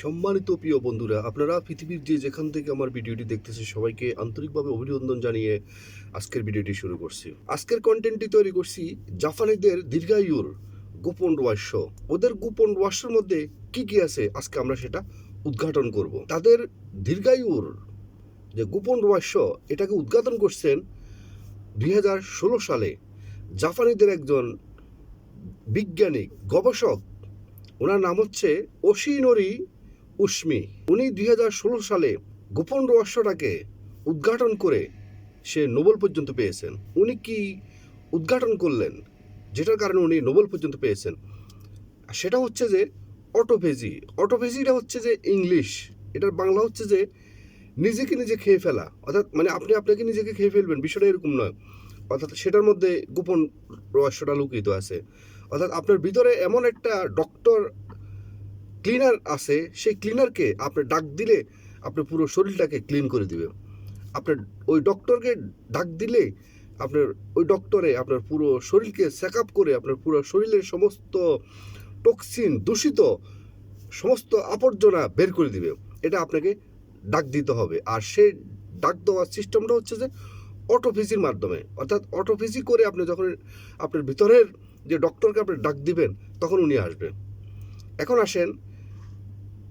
সম্মানিত প্রিয় বন্ধুরা, আপনারা পৃথিবীর যে যেখান থেকে আমার ভিডিওটি দেখতেছে সবাইকে আন্তরিকভাবে অভিনন্দন জানিয়ে আজকের ভিডিওটি শুরু করছি। আজকের কন্টেন্টটি তৈরি করছি জাপানিদের দীর্ঘায়ুর গোপন রহস্য। ওদের গোপন রহস্যের মধ্যে কি কি আছে? আজকে আমরা সেটা উদ্ঘাটন করব। তাদের দীর্ঘায়ুর যে গোপন রহস্য, এটাকে উদ্ঘাটন করছেন দুই হাজার ষোলো সালে জাপানিদের একজন বিজ্ঞানী, গবেষক। ওনার নাম হচ্ছে অশিনরি উষ্মি। উনি দু হাজার ষোলো সালে গোপন রহস্যটাকে উদ্ঘাটন করে সে নোবেল পর্যন্ত পেয়েছেন। উনি কি উদ্ঘাটন করলেন? যেটার কারণে উনি নোবেল পর্যন্ত পেয়েছেন। সেটা হচ্ছে যে অটোফেজি। অটোফেজিটা হচ্ছে যে ইংলিশ। এটার বাংলা হচ্ছে যে নিজেকে নিজে খেয়ে ফেলা। অর্থাৎ মানে আপনি আপনাকে নিজেকে খেয়ে ফেলবেন, বিষয়টা এরকম নয়। অর্থাৎ সেটার মধ্যে গোপন রহস্যটা লুকিত আছে। অর্থাৎ আপনার ভিতরে এমন একটা ডক্টর ক্লিনার আছে, সেই ক্লিনারকে আপনি ডাক দিলে আপনার পুরো শরীরটাকে ক্লিন করে দিবে আপনার ওই ডক্টরকে ডাক দিলে আপনার ওই ডক্টরে আপনার পুরো শরীরকে চেক আপ করে আপনার পুরো শরীরের সমস্ত টক্সিন দূষিত সমস্ত আবর্জনা বের করে দিবে। এটা আপনাকে ডাক দিতে হবে। আর সেই ডাক দেওয়ার সিস্টেমটা হচ্ছে যে অটোফিজির মাধ্যমে। অর্থাৎ অটোফিজি করে আপনি যখন আপনার ভিতরের যে ডক্টরকে আপনি ডাক দিবেন, তখন উনি আসবেন। এখন আসেন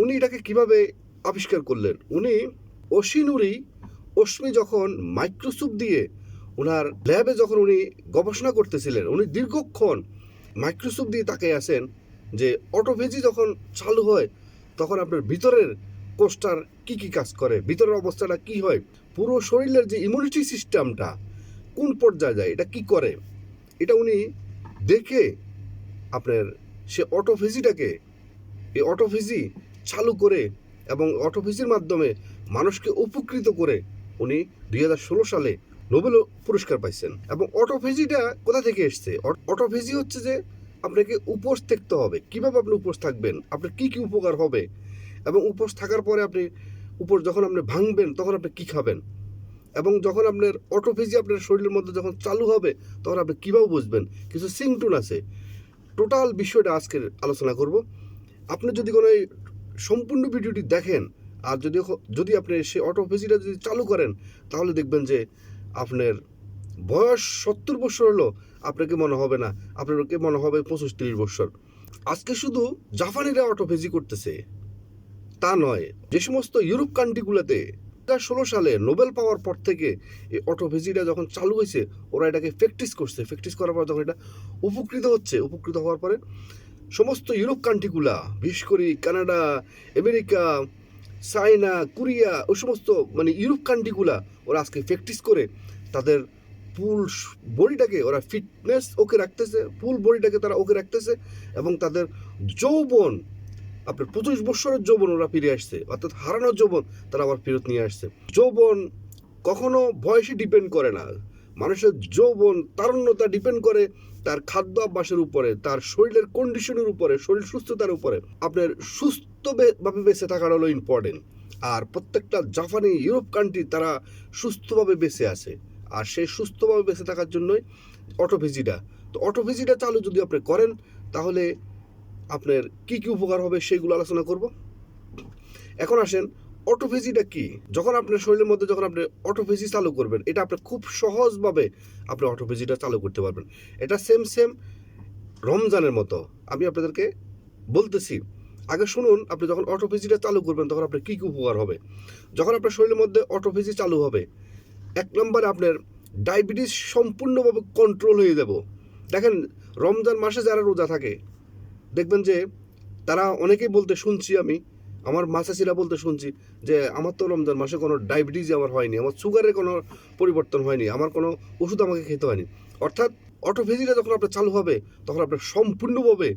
উনি এটাকে কীভাবে আবিষ্কার করলেন? উনি অশিনুরি অশ্মি যখন মাইক্রোস্কোপ দিয়ে ওনার ল্যাবে যখন উনি গবেষণা করতেছিলেন, উনি দীর্ঘক্ষণ মাইক্রোস্কোপ দিয়ে তাকে আসেন যে অটোফেজি যখন চালু হয়, তখন আপনার ভিতরের কোষটার কি কি কাজ করে, ভিতরের অবস্থাটা কি হয়, পুরো শরীরের যে ইমিউনিটি সিস্টেমটা কোন পর্যায়ে যায়, এটা কি করে, এটা উনি দেখে আপনার সে অটোফেজিটাকে, এই অটোফিজি চালু করে এবং অটোফিজির মাধ্যমে মানুষকে উপকৃত করে উনি দু হাজার ষোলো সালে নোবেল পুরস্কার পাইছেন। এবং অটোফেজিটা কোথা থেকে এসছে? অটোফেজি হচ্ছে যে আপনাকে উপোস থাকতে হবে। কীভাবে আপনি উপোস থাকবেন? আপনার কি কি উপকার হবে? এবং উপোস থাকার পরে আপনি উপোস যখন আপনি ভাঙবেন, তখন আপনি কি খাবেন? এবং যখন আপনার অটোফেজি আপনার শরীরের মধ্যে যখন চালু হবে, তখন আপনি কীভাবে বুঝবেন? কিছু সিমটুন আছে। টোটাল বিষয়টা আজকের আলোচনা করব। আপনি যদি কোনো সম্পূর্ণ ভিডিওটি দেখেন, আর যদি যদি আপনি সেই অটোফেজিটা যদি চালু করেন, তাহলে দেখবেন যে আপনার বয়স সত্তর বছর হলো, আপনাকে মনে হবে না, আপনাকে মনে হবে পঁচিশ তিরিশ বছর। আজকে শুধু জাপানিরা অটোফেজি করতেছে, তা নয়, যে সমস্ত ইউরোপ কান্ট্রিগুলোতে দু ষোলো সালে নোবেল পাওয়ার পর থেকে এই অটোফেজিটা যখন চালু হয়েছে, ওরা এটাকে প্র্যাকটিস করছে। প্র্যাকটিস করার পর যখন এটা উপকৃত হচ্ছে, উপকৃত হওয়ার পরে সমস্ত ইউরোপ কান্ট্রিগুলা, বিশেষ করে কানাডা, আমেরিকা, চায়না, কোরিয়া ওই সমস্ত মানে ইউরোপ কান্ট্রিগুলা ওরা আজকে প্র্যাকটিস করে, তাদের ফুল বডিটাকে ওরা ফিটনেস ওকে রাখতেছে ফুল বডিটাকে তারা ওকে রাখতেছে এবং তাদের যৌবন, আপনার পঁচিশ বছরের যৌবন ওরা ফিরে আসছে, অর্থাৎ হারানোর যৌবন তারা আবার ফেরত নিয়ে আসছে। যৌবন কখনো বয়সে ডিপেন্ড করে না, মানুষের যৌবন তারুণ্যতা ডিপেন্ড করে তার খাদ্য অভ্যাসের উপরে, তার শরীরের কন্ডিশনের উপরে, শরীর সুস্থতার উপরে আপনার সুস্থভাবে বেঁচে থাকাটা হলো ইম্পর্টেন্ট আর প্রত্যেকটা জাপানি, ইউরোপ কান্ট্রি তারা সুস্থভাবে বেঁচে আছে। আর সেই সুস্থভাবে বেঁচে থাকার জন্যই অটোফিজিটা তো অটোফিজিটা চালু যদি আপনি করেন, তাহলে আপনার কি কি উপকার হবে সেইগুলো আলোচনা করব। এখন আসেন অটোফেজিটা কি? যখন আপনার শরীরের মধ্যে যখন আপনি অটোফেজি চালু করবেন, এটা আপনি খুব সহজভাবে আপনি অটোফেজিটা চালু করতে পারবেন। এটা সেম সেম রমজানের মতো। আমি আপনাদেরকে বলতেছি, আগে শুনুন, আপনি যখন অটোফেজিটা চালু করবেন, তখন আপনার কী কী উপকার হবে? যখন আপনার শরীরের মধ্যে অটোফেজি চালু হবে, এক নম্বরে আপনার ডায়াবেটিস সম্পূর্ণভাবে কন্ট্রোল হয়ে যাব। দেখেন, রমজান মাসে যারা রোজা থাকে, দেখবেন যে তারা অনেকেই বলতে শুনছি আমি আমার মাসাসিরা বলতে শুনছি যে আমার তো রমজান মাসে কোনো ডায়াবেটিস আমার হয়নি, আমার সুগারের কোনো পরিবর্তন হয়নি, আমার কোনো ওষুধ আমাকে খেতে হয়নি। অর্থাৎ অটোফেজিটা যখন আপনার চালু হবে, তখন আপনার সম্পূর্ণভাবে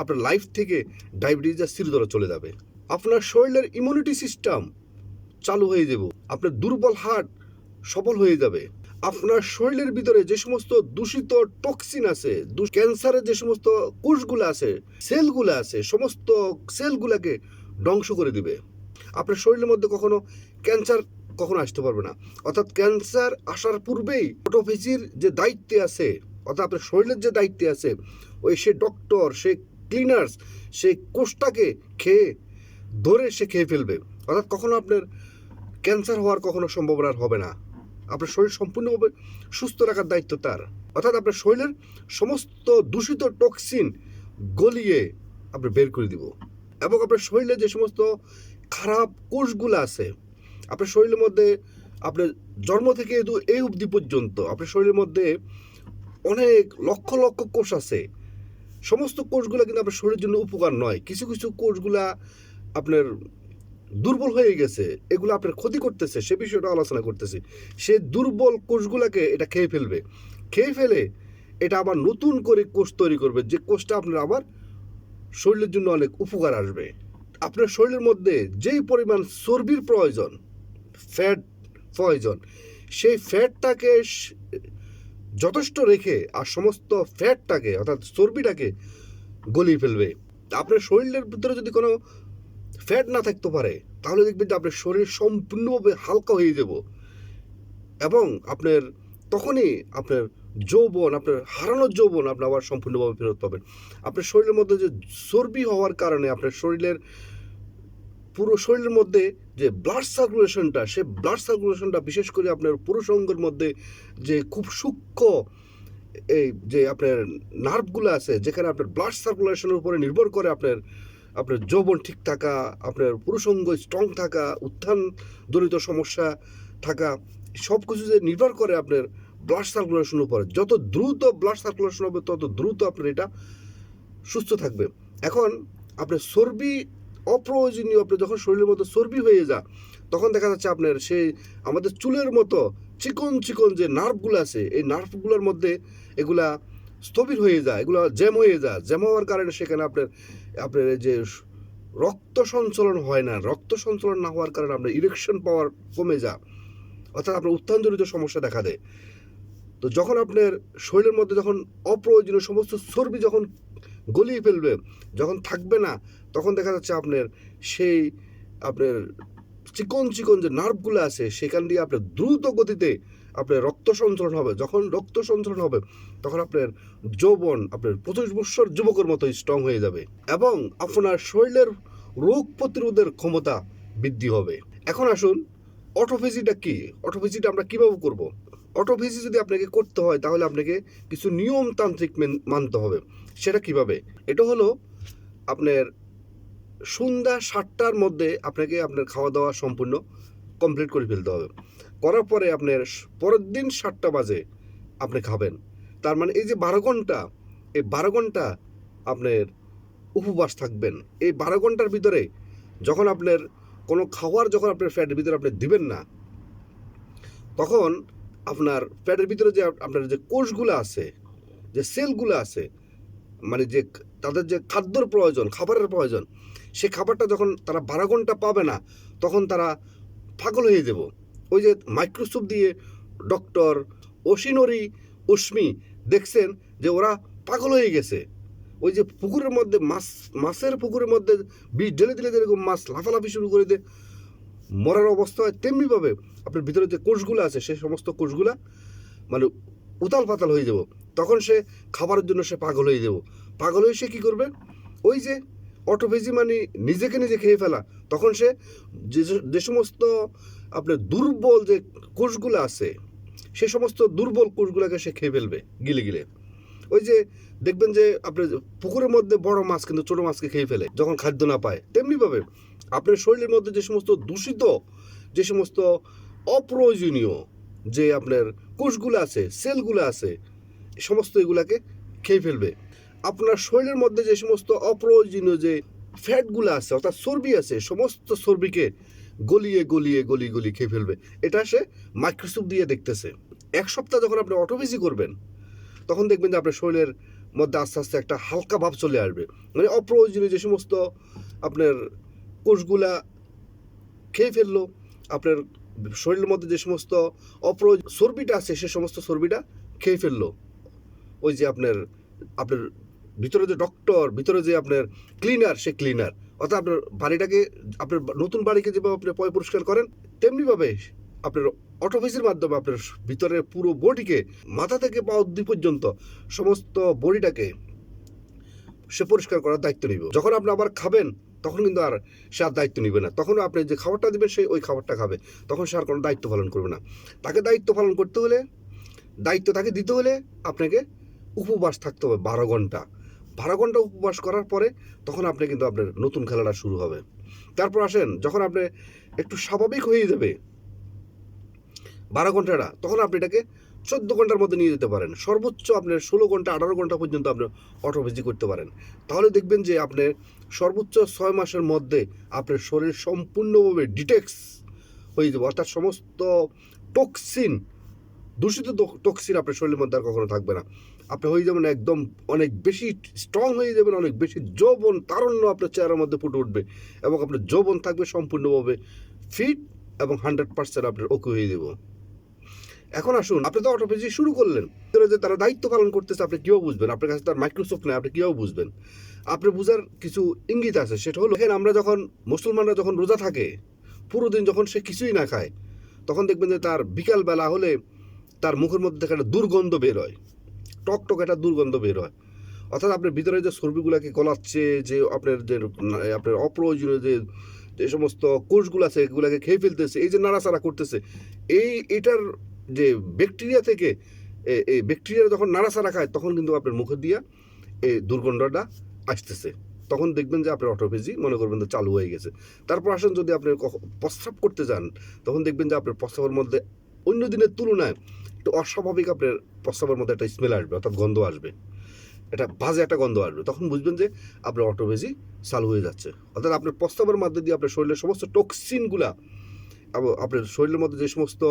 আপনার লাইফ থেকে ডায়াবেটিসটা স্থিরতরে চলে যাবে। আপনার শরীরের ইমিউনিটি সিস্টেম চালু হয়ে যাব, আপনার দুর্বল হার্ট সফল হয়ে যাবে। আপনার শরীরের ভিতরে যে সমস্ত দূষিত টক্সিন আছে ক্যান্সারের যে সমস্ত কোষগুলো আছে সেলগুলো আছে, সমস্ত সেলগুলোকে ধ্বংস করে দিবে। আপনার শরীরের মধ্যে কখনো ক্যান্সার কখনো আসতে পারবে না। অর্থাৎ ক্যান্সার আসার পূর্বেই অটোফেজির যে দায়িত্বে আছে, অর্থাৎ আপনার শরীরের যে দায়িত্বে আছে, ওই সে ডক্টর, সে ক্লিনার্স সেই কোষটাকে খেয়ে, ধরে সে খেয়ে ফেলবে। অর্থাৎ কখনো আপনার ক্যান্সার হওয়ার কখনো সম্ভাবনা হবে না। আপনার শরীর সম্পূর্ণভাবে সুস্থ রাখার দায়িত্ব তার। অর্থাৎ আপনার শরীরের সমস্ত দূষিত টক্সিন গলিয়ে আপনি বের করে দিব। এবং আপনার শরীরে যে সমস্ত খারাপ কোষগুলো আছে, আপনার শরীরের মধ্যে আপনার জন্ম থেকে এই অবধি পর্যন্ত আপনার শরীরের মধ্যে অনেক লক্ষ লক্ষ কোষ আছে। সমস্ত কোষগুলো কিন্তু আপনার শরীরের জন্য উপকার নয়। কিছু কিছু কোষগুলা আপনার দুর্বল হয়ে গেছে, এগুলো আপনার ক্ষতি করতেছে, সে বিষয়টা আলোচনা করতেছে। সে দুর্বল কোষগুলোকে এটা খেয়ে ফেলবে। খেয়ে ফেলে এটা আবার নতুন করে কোষ তৈরি করবে। যে কোষটা আপনার আবার শরীরের জন্য অনেক উপকার আসবে। আপনার শরীরের মধ্যে যেই পরিমাণ চর্বির প্রয়োজন ফ্যাট প্রয়োজন সেই ফ্যাটটাকে যথেষ্ট রেখে আর সমস্ত ফ্যাটটাকে অর্থাৎ চর্বিটাকে গলিয়ে ফেলবে। আপনার শরীরের ভিতরে যদি কোনো ফ্যাট না থাকতে পারে, তাহলে দেখবেন যে আপনার শরীর সম্পূর্ণভাবে হালকা হয়ে যাব। এবং আপনার তখনই আপনার যৌবন, আপনার হারানোর যৌবন আপনি আবার সম্পূর্ণভাবে ফেরত পাবেন। আপনার শরীরের মধ্যে যে চর্বি হওয়ার কারণে আপনার শরীরের পুরো শরীরের মধ্যে যে ব্লাড সার্কুলেশনটা সে ব্লাড সার্কুলেশনটা বিশেষ করে আপনার পুরুষ অঙ্গের মধ্যে যে খুব সূক্ষ্ম এই যে আপনার নার্ভগুলো আছে, যেখানে আপনার ব্লাড সার্কুলেশনের উপরে নির্ভর করে আপনার আপনার যৌবন ঠিক থাকা, আপনার পুরুষ অঙ্গ স্ট্রং থাকা উত্থান জনিত সমস্যা থাকা সব কিছু যে নির্ভর করে আপনার ব্লাড সার্কুলেশনের উপরে। যত দ্রুত ব্লাড সার্কুলেশন হবে, তত দ্রুত আপনার এটা সুস্থ থাকবে। এখন আপনার চর্বি অপ্রয়োজনীয় আপনার যখন শরীরের মতো চর্বি হয়ে যা, তখন দেখা যাচ্ছে আপনার সেই আমাদের চুলের মতো চিকন চিকন যে নার্ভগুলো আছে, এই নার্ভগুলোর মধ্যে এগুলা স্থবির হয়ে যায়, এগুলো জ্যাম হয়ে যায়। জ্যাম হওয়ার কারণে সেখানে আপনার আপনার যে রক্ত সঞ্চালন হয় না, রক্ত সঞ্চালন না হওয়ার কারণে আপনার ইরেকশন পাওয়ার কমে যায়। অর্থাৎ আপনার উত্থানজনিত সমস্যা দেখা দেয়। তো যখন আপনার শরীরের মধ্যে যখন অপ্রয়োজনীয় সমস্ত চর্বি যখন গলিয়ে ফেলবে, যখন থাকবে না, তখন দেখা যাচ্ছে আপনার সেই আপনার চিকন চিকন যে নার্ভগুলো আছে, সেখান দিয়ে আপনার দ্রুত গতিতে আপনার রক্ত সঞ্চালন হবে। যখন রক্ত সঞ্চালন হবে, তখন আপনার যৌবন, আপনার পঁচিশ বৎসর যুবকের মতো স্ট্রং হয়ে যাবে এবং আপনার শরীরের রোগ প্রতিরোধের ক্ষমতা বৃদ্ধি হবে। এখন আসুন অটোফেজিটা কি? অটোফেজিটা আমরা কীভাবে করব? অটোফেজি যদি আপনাকে করতে হয়, তাহলে আপনাকে কিছু নিয়মতান্ত্রিক মেন- মানতে হবে। সেটা কীভাবে? এটা হলো আপনার সন্ধ্যা সাতটার মধ্যে আপনাকে আপনার খাওয়া দাওয়া সম্পূর্ণ কমপ্লিট করে ফেলতে হবে। করার পরে আপনার পরের দিন সাতটা বাজে আপনি খাবেন। তার মানে এই যে বারো ঘণ্টা, এই বারো ঘণ্টা আপনার উপবাস থাকবেন। এই বারো ঘণ্টার ভিতরে যখন আপনার কোনো খাওয়ার যখন আপনার ফ্যাটের ভিতরে আপনি দিবেন না, তখন আপনার পেটের ভিতরে যে আপনার যে কোষগুলো আছে, যে সেলগুলো আছে মানে যে তাদের যে খাদ্যর প্রয়োজন, খাবারের প্রয়োজন সে খাবারটা যখন তারা বারো ঘণ্টা পাবে না, তখন তারা পাগল হয়ে যাব। ওই যে মাইক্রোস্কোপ দিয়ে ডক্টর ওশিনরি উষ্মি দেখছেন যে ওরা পাগল হয়ে গেছে। ওই যে পুকুরের মধ্যে মাছ, মাছের পুকুরের মধ্যে বিষ ঢেলে দিলে যেরকম মাছ, লাফালাফি শুরু করে দেয় মরার অবস্থা হয় তেমনিভাবে আপনার ভিতরে যে কোষগুলো আছে, সেই সমস্ত কোষগুলা মানে উতাল পাতাল হয়ে যাব। তখন সে খাবারের জন্য সে পাগল হয়ে যাব। পাগল হয়ে সে কী করবে? ওই যে অটোফেজি মানে নিজেকে নিজে খেয়ে ফেলা। তখন সে যে সমস্ত আপনার দুর্বল যে কোষগুলো আছে, সে সমস্ত দুর্বল কোষগুলোকে সে খেয়ে ফেলবে গিলে গিলে। ওই যে দেখবেন যে আপনার পুকুরের মধ্যে বড় মাছ, কিন্তু ছোট মাছকে খেয়ে ফেলে, যখন খাদ্য না পায়। তেমনিভাবে আপনার শরীরের মধ্যে যে সমস্ত দূষিত, যে সমস্ত অপ্রয়োজনীয় যে আপনার কোষগুলো আছে, সেলগুলো আছে সমস্ত এগুলাকে খেয়ে ফেলবে। আপনার শরীরের মধ্যে যে সমস্ত অপ্রয়োজনীয় যে ফ্যাটগুলো আছে, অর্থাৎ চর্বি আছে, সমস্ত চর্বিকে গলিয়ে গলিয়ে গলিয়ে গলিয়ে খেয়ে ফেলবে। এটা সে মাইক্রোস্কোপ দিয়ে দেখতেছে। এক সপ্তাহ যখন আপনি অটোফেজি করবেন, তখন দেখবেন যে আপনার শরীরের মধ্যে আস্তে আস্তে একটা হালকা ভাব চলে আসবে। মানে অপ্রয়োজনীয় যে সমস্ত আপনার কোষগুলা খেয়ে ফেলল, আপনার শরীরের মধ্যে যে সমস্ত অপ্রয়োজ চর্বিটা আছে, সে সমস্ত চর্বিটা খেয়ে ফেলল। ওই যে আপনার আপনার ভিতরে যে ডক্টর, ভিতরে যে আপনার ক্লিনার, সে ক্লিনার। অর্থাৎ আপনার বাড়িটাকে, আপনার নতুন বাড়িকে যেভাবে আপনি পয় পরিষ্কার করেন, তেমনিভাবে আপনার অটোফেসির মাধ্যমে আপনার ভিতরের পুরো বডিকে, মাথা থেকে পা অব্দি পর্যন্ত সমস্ত বডিটাকে সে পরিষ্কার করার দায়িত্ব নিব। যখন আপনি আবার খাবেন তখন কিন্তু আর সে আর দায়িত্ব নিবে না। তখন আপনি যে খাবারটা দিবেন সেই ওই খাবারটা খাবে। তখন সে আর কোনো দায়িত্ব পালন করবে না। তাকে দায়িত্ব পালন করতে হলে, দায়িত্ব তাকে দিতে হলে আপনাকে উপবাস থাকতে হবে বারো ঘণ্টা। বারো ঘণ্টা উপবাস করার পরে তখন আপনি কিন্তু আপনার নতুন খেলাটা শুরু হবে। তারপর আসেন, যখন আপনি একটু স্বাভাবিক হয়ে যাবে, বারো ঘন্টাটা তখন আপনি এটাকে চোদ্দ ঘণ্টার মধ্যে নিয়ে যেতে পারেন। সর্বোচ্চ আপনার ষোলো ঘণ্টা, আঠারো ঘণ্টা পর্যন্ত আপনি অটোভেজি করতে পারেন। তাহলে দেখবেন যে আপনি সর্বোচ্চ ছয় মাসের মধ্যে আপনার শরীর সম্পূর্ণভাবে ডিটেক্স হয়ে যাবে। অর্থাৎ সমস্ত টক্সিন দূষিত টক্সিন আপনার শরীরের মধ্যে আর কখনো থাকবে না। আপনি হয়ে যাবেন একদম অনেক বেশি স্ট্রং হয়ে যাবেন, অনেক বেশি যৌবন তারণ্য আপনার চেহারার মধ্যে ফুটে উঠবে এবং আপনার যৌবন থাকবে সম্পূর্ণভাবে ফিট এবং হান্ড্রেড পার্সেন্ট আপনার ওকে হয়ে যাব। এখন আসুন, আপনি তো অটোপেজি শুরু করলেন। যে তারা দায়িত্ব পালন করতেছে, আপনি কীভাবে বুঝবেন? আপনার কাছে তার মাইক্রোসফট নেই, আপনি কীভাবে বুঝবেন? আপনি বুঝার কিছু ইঙ্গিত আছে, সেটা হলো আমরা যখন মুসলমানরা যখন রোজা থাকে, পুরো দিন যখন সে কিছুই না খায়, তখন দেখবেন যে তার বিকালবেলা হলে তার মুখের মধ্যে থেকে একটা দুর্গন্ধ বের হয়। টক টক একটা দুর্গন্ধ বের হয়। অর্থাৎ আপনার ভিতরে যে চর্বিগুলাকে গলাচ্ছে, যে আপনার যে, আপনার অপ্রয়োজনীয় যে যে সমস্ত কোষগুলো আছে, এগুলাকে খেয়ে ফেলতেছে, এই যে নাড়াচাড়া করতেছে, এই, এটার যে ব্যাকটেরিয়া থেকে এই ব্যাকটেরিয়া যখন নাড়াচাড়া খায়, তখন কিন্তু আপনার মুখে দিয়া এই দুর্গন্ধটা আসতেছে। তখন দেখবেন যে আপনার অটোপেজি মনে করবেন যে চালু হয়ে গেছে। তারপর আসেন যদি আপনি প্রস্রাব করতে যান, তখন দেখবেন যে আপনার প্রস্রাবের মধ্যে অন্য দিনের তুলনায় একটু অস্বাভাবিক আপনার প্রস্রাবের মধ্যে একটা স্মেল আসবে, অর্থাৎ গন্ধ আসবে। এটা বাজে একটা গন্ধ আসবে। তখন বুঝবেন যে আপনার অটোপেজি চালু হয়ে যাচ্ছে। অর্থাৎ আপনার প্রস্রাবের মধ্যে দিয়ে আপনার শরীরের সমস্ত টক্সিনগুলা আপনার শরীরের মধ্যে যে সমস্ত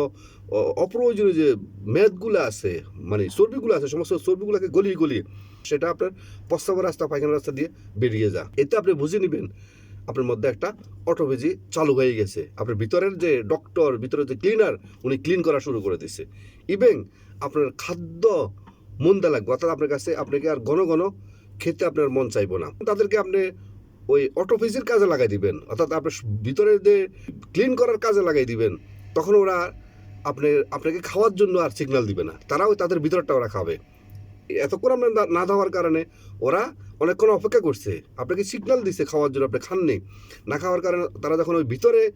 অপ্রয়োজনীয় যে মেদগুলো আছে মানে চর্বিগুলো আছে, সমস্ত চর্বিগুলোকে গলিয়ে গলিয়ে সেটা আপনার প্রস্রাবের রাস্তা, পায়খানা রাস্তা দিয়ে বেরিয়ে যা এতে আপনি বুঝে নেবেন, আপনার মধ্যে একটা অটোপেজি চালু হয়ে গেছে। আপনার ভিতরের যে ডক্টর, ভিতরের যে ক্লিনার, উনি ক্লিন করা শুরু করে দিচ্ছে ইভেন আপনার খাদ্য মন্দা লাগবে, অর্থাৎ আপনার কাছে আপনাকে আর ঘন ঘন খেতে আপনার মন চাইব না। তাদেরকে আপনি ওই অটোফিজের কাজে লাগাই দিবেন। অর্থাৎ আপনার ভিতরে যে ক্লিন করার কাজে লাগাই দিবেন, তখন ওরা আপনি, আপনাকে খাওয়ার জন্য আর সিগন্যাল দিবে না। তারাও তাদের ভিতরটা ওরা খাবে। এতক্ষণ আপনার না- দেওয়ার কারণে ওরা অনেকক্ষণ অপেক্ষা করছে। আপনাকে সিগন্যাল দিচ্ছে খাওয়ার জন্য, আপনি খাননি। না খাওয়ার কারণে তারা যখন ওই ভিতরে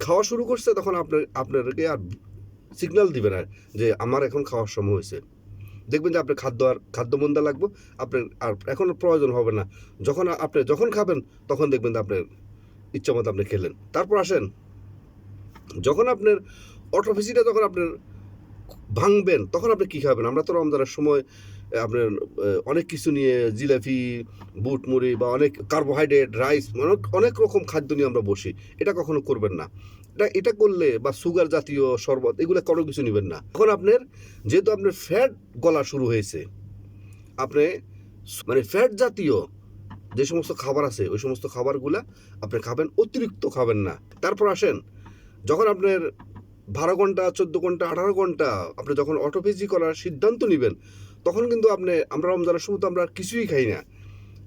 খাওয়া শুরু করছে, তখন আপনার আপনাকে আর সিগন্যাল দিবে না যে আমার এখন খাওয়ার সময় হয়েছে। দেখবেন যে আপনার খাদ্য আর খাদ্য মন্দা লাগবে, আপনার আর এখন প্রয়োজন হবে না। যখন আপনি যখন খাবেন, তখন দেখবেন যে আপনার ইচ্ছা মতো আপনি খেলেন। তারপর আসেন, যখন আপনার অটোফিসিটা যখন আপনার ভাঙবেন, তখন আপনি কী খাবেন? আমরা তো রমজানের সময় আপনার অনেক কিছু নিয়ে জিলাপি, বুট মুড়ি বা অনেক কার্বোহাইড্রেট রাইস অনেক অনেক রকম খাদ্য নিয়ে আমরা বসি। এটা কখনো করবেন না। এটা করলে বা সুগার জাতীয় শরবত, এগুলো কোনো কিছু নেবেন না। এখন আপনার, যেহেতু আপনার ফ্যাট গলা শুরু হয়েছে, আপনি মানে ফ্যাট জাতীয় যে সমস্ত খাবার আছে, ওই সমস্ত খাবারগুলা আপনি খাবেন, অতিরিক্ত খাবেন না। তারপর আসেন, যখন আপনার বারো ঘণ্টা, চোদ্দ ঘণ্টা, আঠারো ঘণ্টা আপনি যখন অটোপেজি করার সিদ্ধান্ত নেবেন, তখন কিন্তু আপনি, আমরা রমজানের সময় তো আমরা কিছুই খাই না।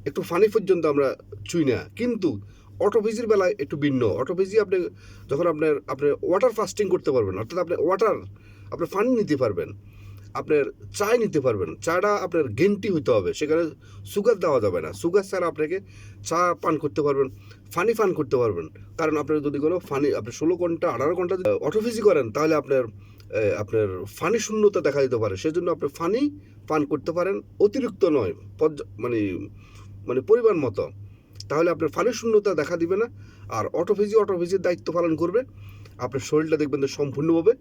একটু ফানি পর্যন্ত আমরা ছুঁই না। কিন্তু অটোপেজির বেলায় একটু ভিন্ন। অটোপেজি আপনি যখন আপনার, আপনি ওয়াটার ফাস্টিং করতে পারবেন, অর্থাৎ আপনি ওয়াটার আপনি পানি নিতে পারবেন আপনার চায় নিতে পারবেন, চাটা আপনার গেন্টি হইতে হবে, সেখানে সুগার দেওয়া যাবে না। সুগার ছাড়া আপনাকে চা পান করতে পারবেন ফানি পান করতে পারবেন। কারণ আপনার যদি কোনো ফানি আপনি ষোলো ঘণ্টা, আঠারো ঘণ্টা অটোফিজি করেন, তাহলে আপনার আপনার ফানি শূন্যতা দেখা দিতে পারে। সেজন্য আপনি ফানি পান করতে পারেন, অতিরিক্ত নয় মানে মানে পরিমাণ মতো। তাহলে আপনার ফানি শূন্যতা দেখা দিবে না। আর অটোফিজি অটোফিজির দায়িত্ব পালন করবে। আপনার শরীরটা দেখবেন যে সম্পূর্ণভাবে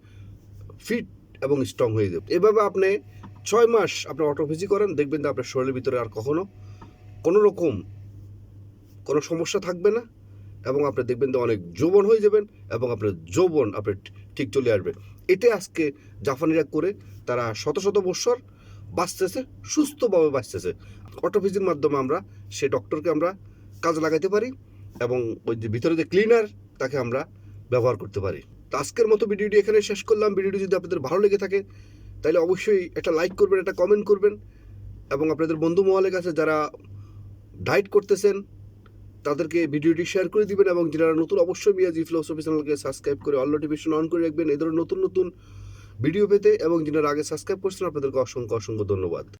ফিট এবং স্ট্রং হয়ে যাবে। এভাবে আপনি ছয় মাস আপনি অটোফিজি করেন, দেখবেন যে আপনার শরীরের ভিতরে আর কখনো কোনো রকম কোনো সমস্যা থাকবে না এবং আপনি দেখবেন যে অনেক যৌবন হয়ে যাবেন এবং আপনার যৌবন আপনার ঠিক চলে আসবে। এটাই আজকে জাপানিরা করে তারা শত শত বৎসর বাঁচতেছে, সুস্থভাবে বাঁচতেছে। অটোফিজির মাধ্যমে আমরা, সে ডক্টরকে আমরা কাজে লাগাইতে পারি এবং ওই যে ভিতরে যে ক্লিনার তাকে আমরা ব্যবহার করতে পারি। তো আজকের মতো ভিডিওটি এখানে শেষ করলাম। ভিডিওটি যদি আপনাদের ভালো লেগে থাকে, তাহলে অবশ্যই একটা লাইক করবেন, একটা কমেন্ট করবেন এবং আপনাদের বন্ধু মহলের কাছে যারা ডায়েট করতেছেন, তাদেরকে ভিডিওটি শেয়ার করে দিবেন এবং যারা নতুন অবশ্যই মিয়াজি ফিলোসফি চ্যানেলকে সাবস্ক্রাইব করে অল নোটিফিকেশন অন করে রাখবেন। এই ধরনের নতুন নতুন ভিডিও পেতে এবং যারা আগে সাবস্ক্রাইব করছেন, আপনাদেরকে অসংখ্য অসংখ্য ধন্যবাদ।